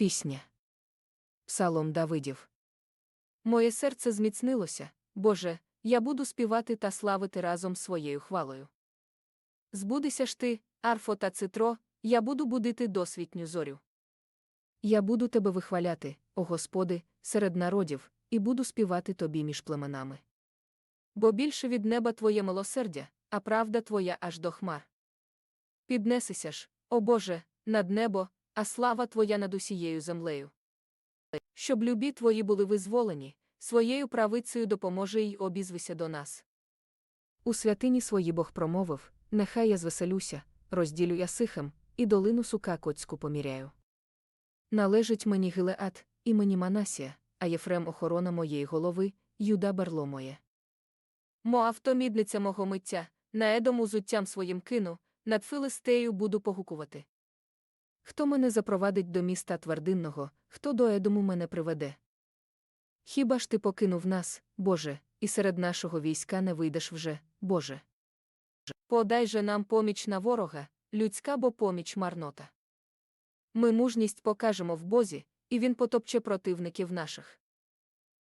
Пісня. Псалом Давидів. Моє серце зміцнилося, Боже, я буду співати та славити разом своєю хвалою. Збудися ж ти, арфо та цитро, я буду будити досвітню зорю. Я буду тебе вихваляти, о Господи, серед народів, і буду співати тобі між племенами. Бо більше від неба твоє милосердя, а правда твоя аж до хмар. Піднесися ж, о Боже, над небо, а слава твоя над усією землею. Щоб любі твої були визволені, своєю правицею допоможе й обізвися до нас. У святині свої Бог промовив, нехай я звеселюся, розділю я сихем, і долину сука коцьку поміряю. Належить мені Гилеат, і мені Манасія, а Єфрем охорона моєї голови, Юда берло моє. Моав то мідниця мого миття, на едому зуттям своїм кину, над Филистею буду погукувати. Хто мене запровадить до міста твердинного, хто до Едому мене приведе? Хіба ж ти покинув нас, Боже, і серед нашого війська не вийдеш вже, Боже? Подай же нам поміч на ворога, людська бо поміч марнота. Ми мужність покажемо в Бозі, і він потопче противників наших.